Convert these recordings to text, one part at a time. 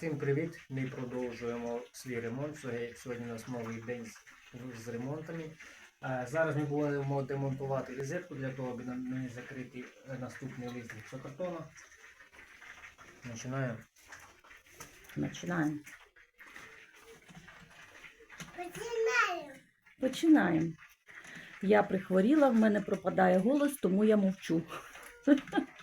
Всім привіт! Ми продовжуємо свій ремонт. Сьогодні у нас новий день з, ремонтами. Е, Зараз ми будемо демонтувати розетку для того, аби нам не закрити е, наступний лист гіпсокартону. Починаємо. Починаємо. Починаю. Починаємо. Я прихворіла, в мене пропадає голос, тому я мовчу.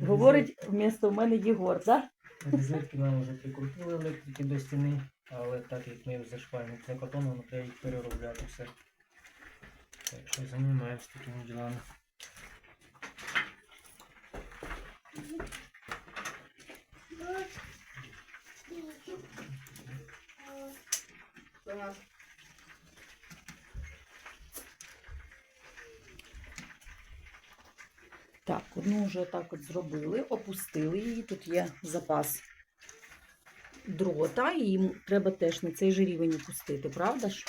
Говорить вмісто мене Єгор, так? Розетки нам вже прикрутили електрики до стіни, але так як ми зашиваємо гіпсокартоном, ну, треба їх переробляти все. Так що займаємося такими ділами. Так, одну вже так от зробили, опустили її. Тут є запас дрота, і їм треба теж на цей же рівень опустити, правда ж?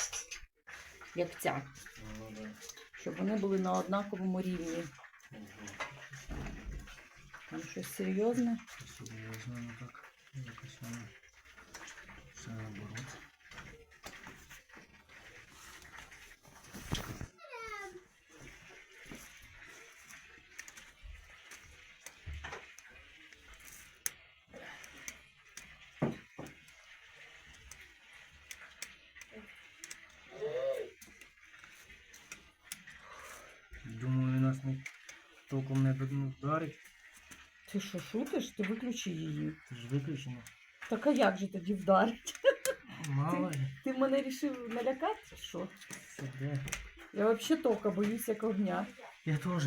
Як ця, щоб вони були на однаковому рівні. Там щось серйозне. Серйозне, ну так, якось воно все наоборот. Думаю, нас не толком не вдарить. Ти що, шутиш? Ти виключи її. Це ж виключено. Так а як же тоді вдарить? Мало ли. Ти мене вирішив налякати? чи Що? Це де? Я взагалі тока боюсь як огня. Я теж.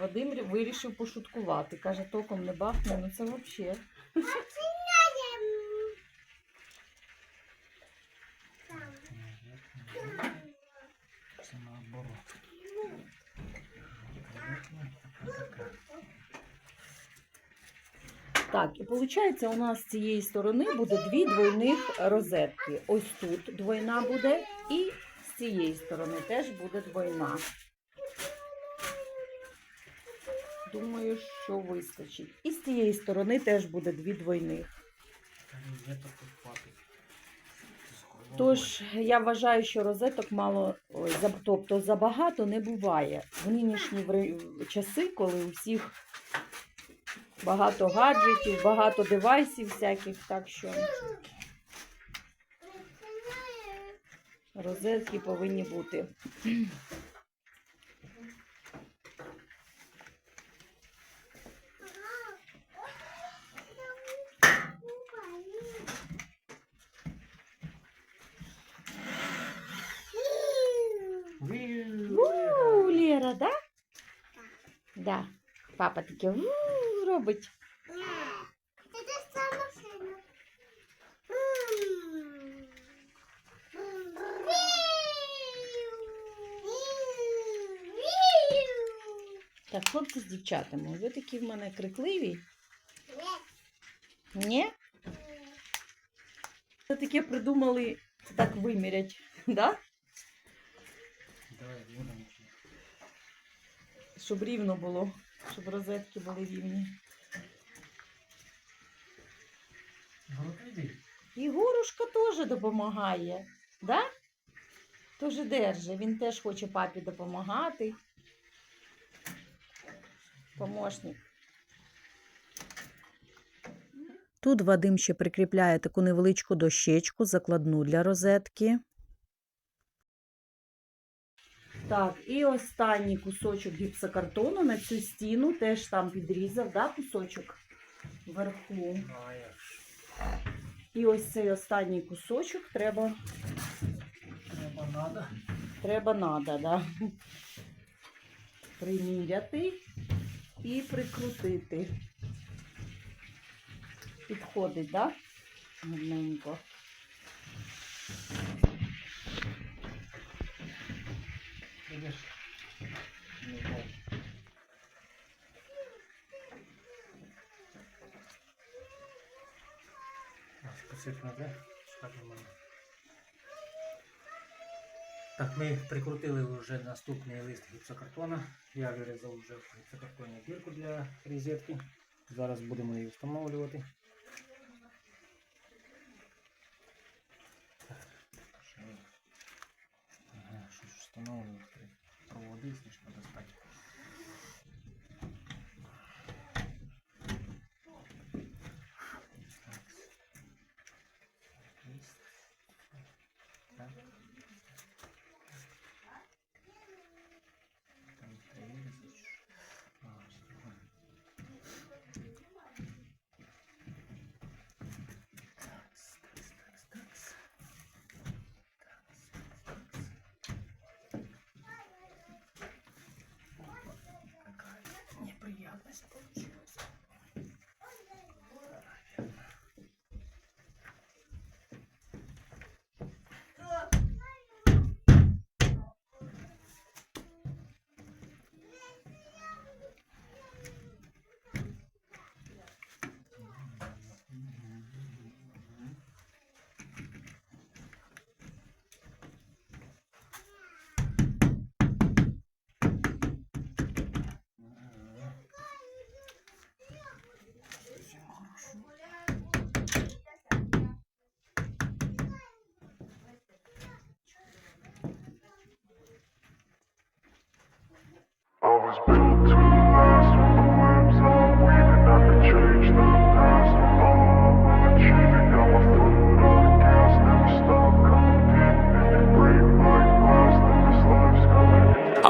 Вадим вирішив пошуткувати. Каже, током не бахне, ну це взагалі. Це наоборот. Так, і виходить, у нас з цієї сторони буде дві двойних розетки. Ось тут двойна буде, і з цієї сторони теж буде двойна. Думаю, що вистачить. І з цієї сторони теж буде дві двойних. Розеток тут хватить. З головою. Тож я вважаю, що розеток мало, тобто забагато не буває. В нинішні часи, коли у всіх багато гаджетів, багато девайсів всяких, так що розетки повинні бути. Віу. У, Лера, да? Да. Папа таке робить. Так, хлопці з дівчатами, ви такі в мене крикливі. Ні? Це таке придумали так вимірять, да? Давай, будемо. Щоб рівно було, щоб розетки були рівні. Групи йди. І Горушка теж допомагає, да? Теж держи, він теж хоче папі допомагати. Помощник. Тут Вадим ще прикріпляє таку невеличку дощечку, закладну для розетки. Так, і останній кусочок гіпсокартону на цю стіну теж там підрізав, да, кусочок вверху. І ось цей останній кусочок треба, Треба надо. треба надо, да. приміряти і прикрутити. Підходить, да? Гарненько. Так, ми прикрутили вже наступний лист гіпсокартона. Я вирізав вже в гіпсокартоні дірку для розетки. Зараз будемо її встановлювати. Ага, що ж встановлювати? 我历。arkadaşlar. Built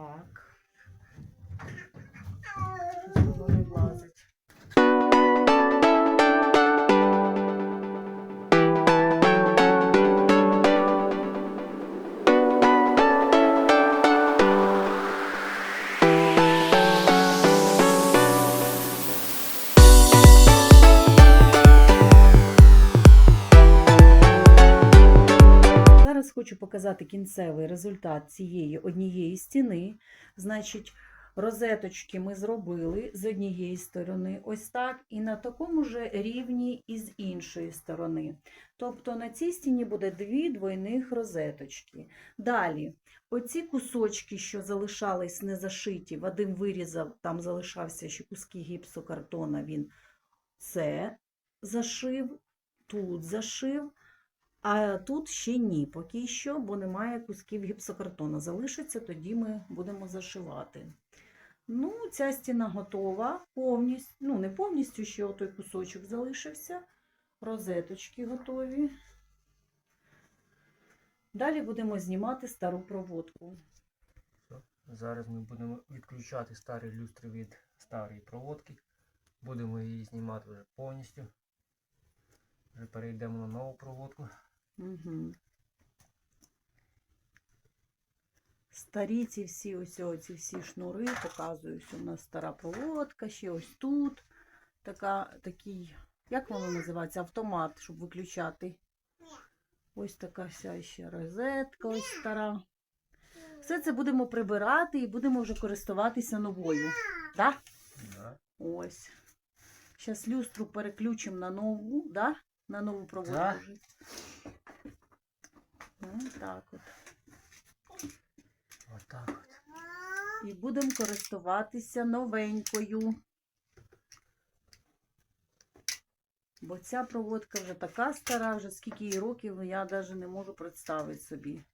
Так. Показати кінцевий результат цієї однієї стіни. Значить, розеточки ми зробили з однієї сторони, ось так, і на такому ж рівні і з іншої сторони. Тобто на цій стіні буде дві двойних розеточки. Далі, оці кусочки, що залишались не зашиті, Вадим вирізав, там залишався ще куски гіпсокартона, він це зашив, тут зашив. А тут ще ні, поки що, бо немає кусків гіпсокартону. Залишиться, тоді ми будемо зашивати. Ну, ця стіна готова повністю. Ну, не повністю, ще отой кусочок залишився. Розеточки готові. Далі будемо знімати стару проводку. Зараз ми будемо відключати старі люстри від старої проводки. Будемо її знімати вже повністю. Вже перейдемо на нову проводку. Угу. Старі ці всі ось ці всі шнури, показую, що у нас стара проводка, ще ось тут. Така, такий, як воно називається? Автомат, щоб виключати. Ось така вся ще розетка, ось стара. Все це будемо прибирати і будемо вже користуватися новою. Так? Да. Ось. Зараз люстру переключимо на нову, да? На нову проводку Да. Ось так от. Отак от. І будемо користуватися новенькою. Бо ця проводка вже така стара, вже скільки їй років, я навіть не можу представити собі.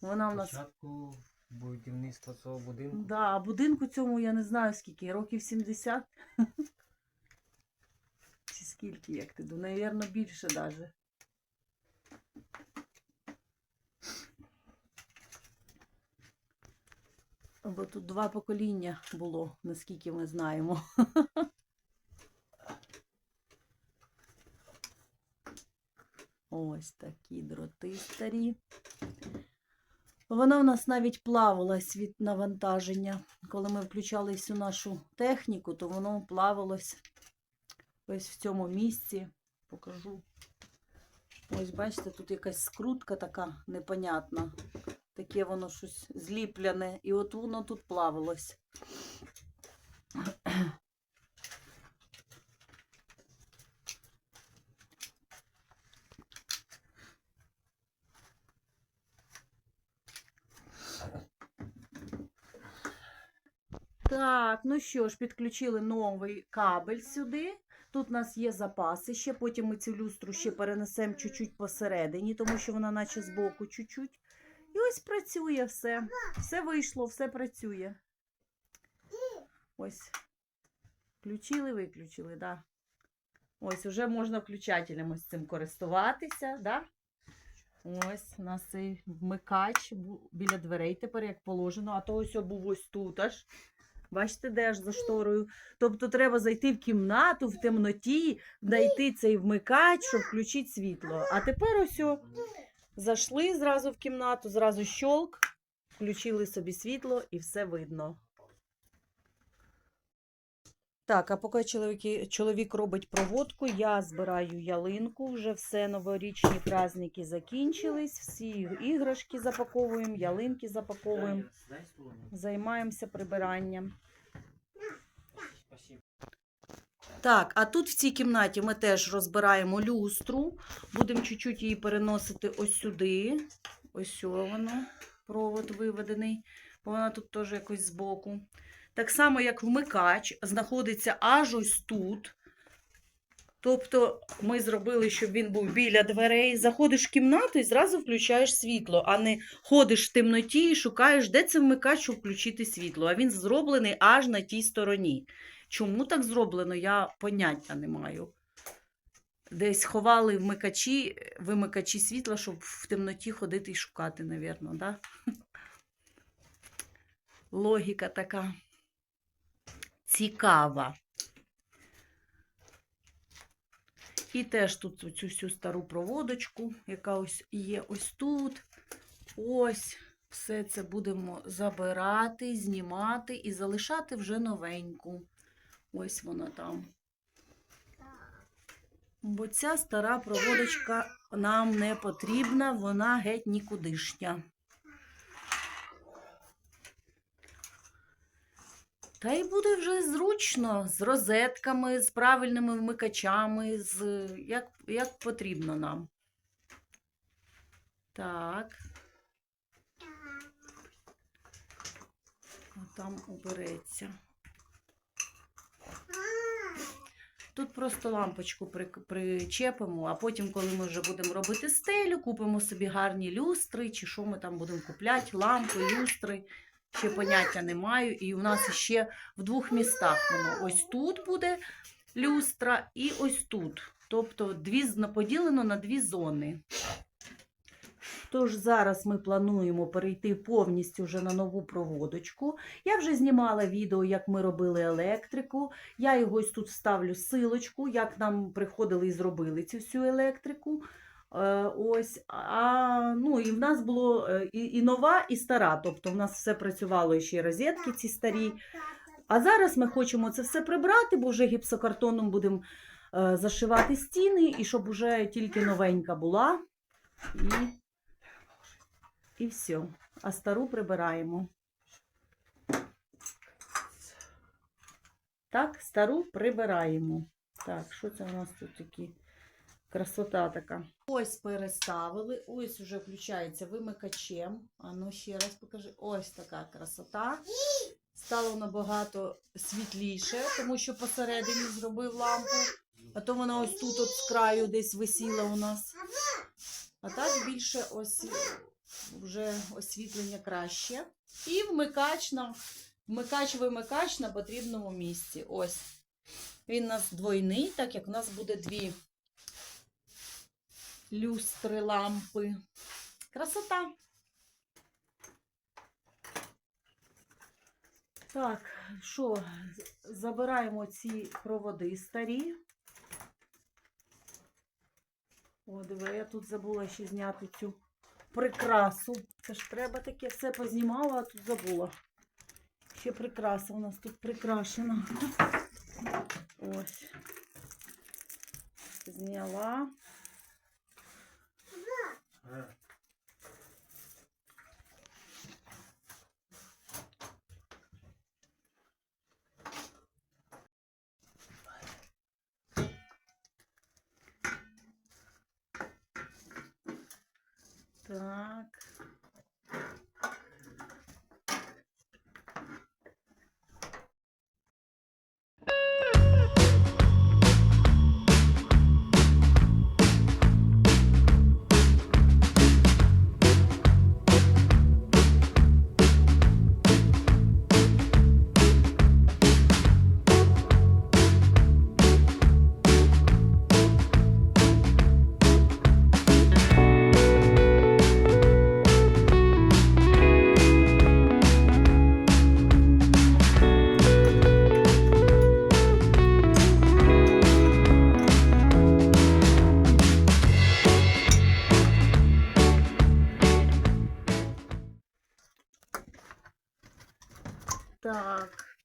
Вона у нас. Спочатку будівництва цього будинку. Да, а будинку цьому я не знаю скільки, років 70. Чи скільки, як ти думаєш? Навірно, більше навіть. Бо тут два покоління було, наскільки ми знаємо. Ось такі дроти старі. Вона в нас навіть плавалась від навантаження. Коли ми включали всю нашу техніку, то воно плавалось ось в цьому місці. Покажу. Ось, бачите, тут якась скрутка така непонятна. Таке воно щось зліпляне. І от воно тут плавалось. Так, ну що ж, підключили новий кабель сюди. Тут у нас є запаси ще, потім ми цю люстру ще перенесемо чуть-чуть посередині, тому що вона наче збоку чуть-чуть. Ось працює все. Все вийшло, все працює. Ось. Включили, виключили, да. Ось, уже можна включателем ось цим користуватися, да? Ось у нас цей вмикач біля дверей тепер, як положено, а то ось був ось тут аж. Бачите, де аж за шторою. Тобто треба зайти в кімнату в темноті, знайти цей вмикач, щоб включити світло. А тепер ось зайшли зразу в кімнату, зразу щолк, включили собі світло і все видно. Так, а поки чоловік, чоловік робить проводку, я збираю ялинку. Вже все новорічні праздники закінчились. Всі іграшки запаковуємо, ялинки запаковуємо. Займаємося прибиранням. Так, а тут в цій кімнаті ми теж розбираємо люстру. Будемо чуть-чуть її переносити ось сюди. Ось воно, провод виведений, бо вона тут теж якось збоку. Так само, як вмикач, знаходиться аж ось тут. Тобто ми зробили, щоб він був біля дверей. Заходиш в кімнату і зразу включаєш світло, а не ходиш в темноті і шукаєш, де це вмикач, щоб включити світло. А він зроблений аж на тій стороні. Чому так зроблено, я поняття не маю. Десь ховали вмикачі, вимикачі світла, щоб в темноті ходити і шукати, напевно, да? Логіка така цікава. І теж тут цю всю стару проводочку, яка ось є ось тут. Ось все це будемо забирати, знімати і залишати вже новеньку. Ось вона там. Бо ця стара проводочка нам не потрібна, вона геть нікудишня. Та й буде вже зручно з розетками, з правильними вмикачами, з як, як потрібно нам. Так. Там убереться. Тут просто лампочку причепимо, а потім, коли ми вже будемо робити стелю, купимо собі гарні люстри, чи що ми там будемо купляти, лампи, люстри. Ще поняття не маю. І у нас ще в двох містах воно. Ось тут буде люстра і ось тут. Тобто дві, поділено на дві зони. Тож зараз ми плануємо перейти повністю вже на нову проводочку. Я вже знімала відео, як ми робили електрику. Я його ось тут вставлю силочку, як нам приходили і зробили цю всю електрику. Е, Ось, а, ну, і в нас було е, і, і нова, і стара. Тобто в нас все працювало ще й розетки ці старі. А зараз ми хочемо це все прибрати, бо вже гіпсокартоном будемо е, зашивати стіни, і щоб вже тільки новенька була. І, і все. А стару прибираємо. Так, стару прибираємо. Так, що це у нас тут такі? Красота така. Ось переставили, ось вже включається вимикачем. А ну ще раз покажи. Ось така красота. Стало набагато світліше, тому що посередині зробив лампу. А то вона ось тут от з краю десь висіла у нас. А так більше ось вже освітлення краще. І вмикач на вмикач-вимикач на потрібному місці. Ось. Він у нас двойний, так як у нас буде дві люстри, лампи. Красота. Так, що, забираємо ці проводи старі. О, диви, я тут забула ще зняти цю прикрасу. Це ж треба таке все познімала, а тут забула. Ще прикраса у нас тут прикрашена. Ось. Зняла.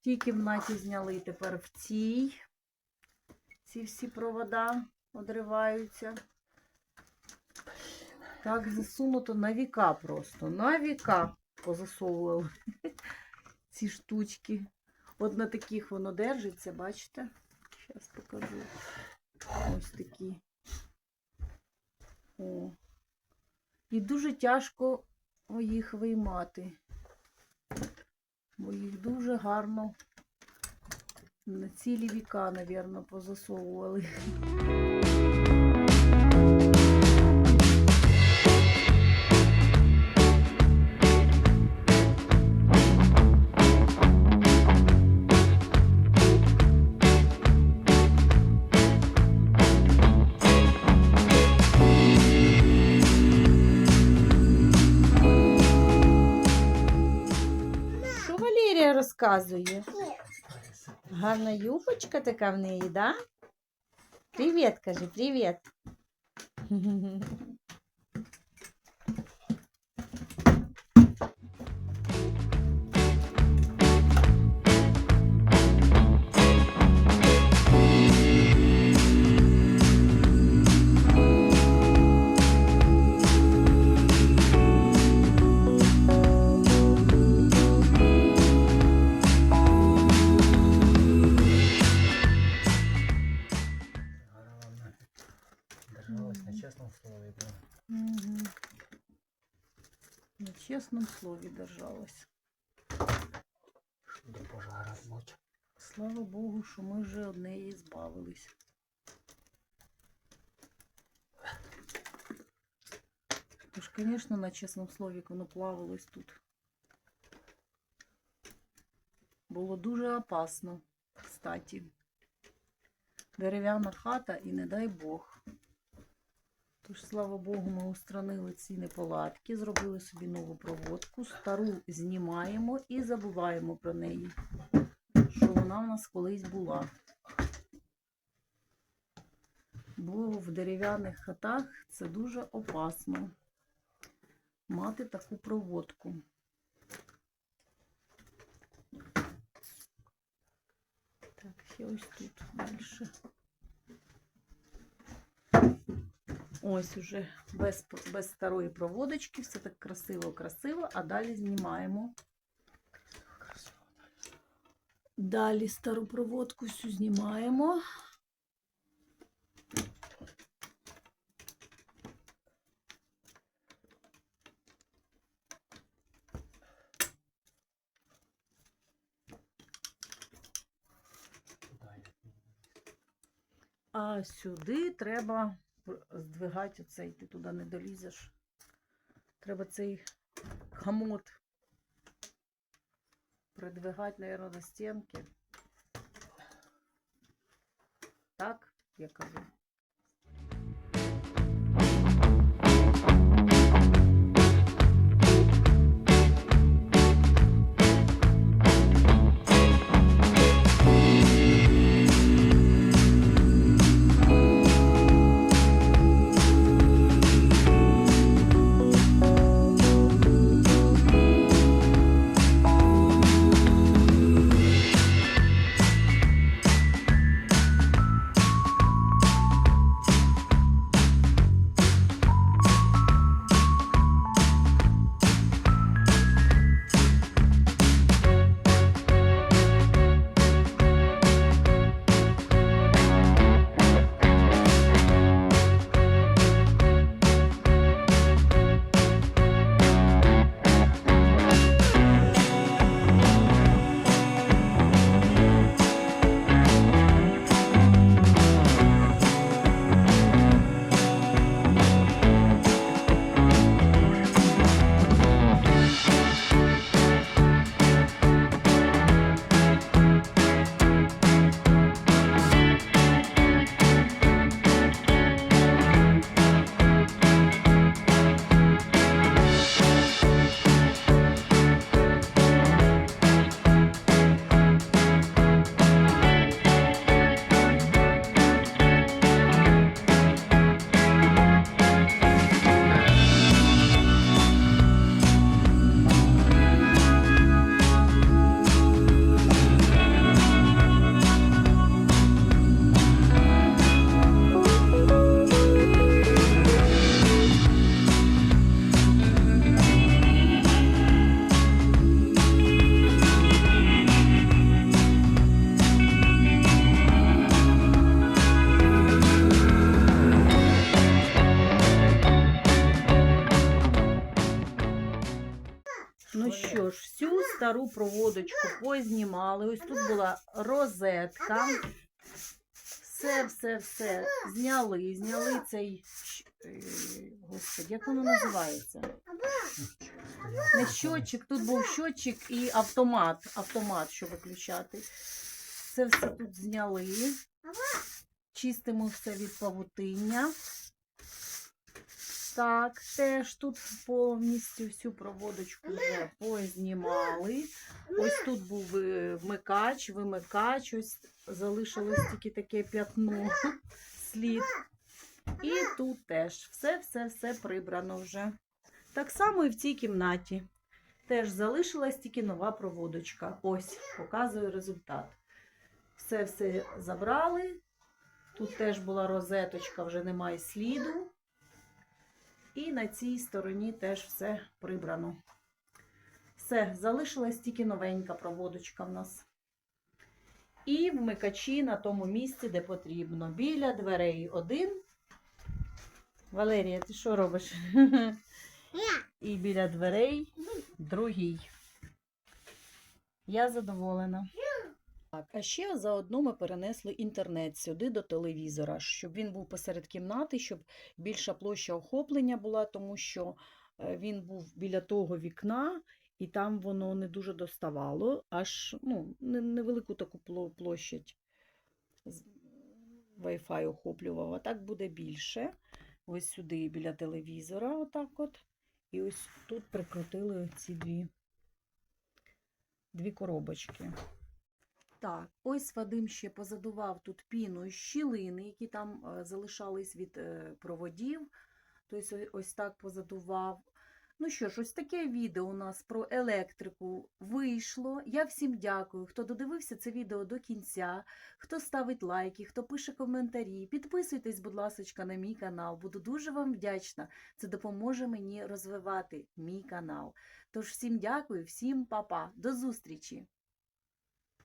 Тій кімнаті зняли тепер в цій. Ці всі провода одриваються. Так, засунуто на віка просто. На віка позасовували ці штучки. От на таких воно держиться, бачите? Зараз покажу. Ось такі. О. І дуже тяжко їх виймати бо їх дуже гарно на цілі віка, мабуть, позасовували. Розказує? Гарна юбочка така в неї, да? Привіт, каже, привіт. На чесному слові держалась. До пожара змочь. Слава Богу, що ми вже од неї збавились. Тож, звісно, на чесному слові воно плавалось тут. Було дуже опасно, кстати. Дерев'яна хата і не дай Бог. Тож, слава Богу, ми устранили ці неполадки, зробили собі нову проводку, стару знімаємо і забуваємо про неї що вона в нас колись була. Бо в дерев'яних хатах це дуже опасно мати таку проводку. Так, ще ось тут далі. Ось уже без, без старої проводочки, все так красиво-красиво, а далі знімаємо. Далі стару проводку всю знімаємо. А сюди треба здвигати оцей, ти туди не долізеш. Треба цей хамот придвигати, мабуть, до стінки. Так, я кажу. Проводочку познімали. Ось тут була розетка. Все, все, все зняли. Зняли цей. е, Господи, як воно називається? Не щотчик, тут був щотчик і автомат. Автомат, щоб виключати. Це все тут зняли. Чистимо все від павутиння. Так, теж тут повністю всю проводочку вже познімали. Ось тут був е, вмикач, вимикач, ось залишилось тільки таке п'ятно, слід. І тут теж все-все-все прибрано вже. Так само і в цій кімнаті. Теж залишилась тільки нова проводочка. Ось, показую результат. Все-все забрали. Тут теж була розеточка, вже немає сліду. І на цій стороні теж все прибрано. Все, залишилась тільки новенька проводочка в нас. І вмикачі на тому місці, де потрібно. Біля дверей один. Валерія, ти що робиш? І біля дверей другий. Я задоволена. Так, а ще заодно ми перенесли інтернет сюди до телевізора, щоб він був посеред кімнати, щоб більша площа охоплення була, тому що е, він був біля того вікна, і там воно не дуже доставало, аж ну, невелику таку площадь Wi-Fi охоплював, а так буде більше. Ось сюди біля телевізора, отак от. І ось тут прикрутили ці дві, дві коробочки. Так, ось Вадим ще позадував тут піну і щілини, які там е, залишались від е, проводів. Тобто ось так позадував. Ну що ж, ось таке відео у нас про електрику вийшло. Я всім дякую, хто додивився це відео до кінця, хто ставить лайки, хто пише коментарі. Підписуйтесь, будь ласка, на мій канал. Буду дуже вам вдячна. Це допоможе мені розвивати мій канал. Тож всім дякую, всім па-па. До зустрічі!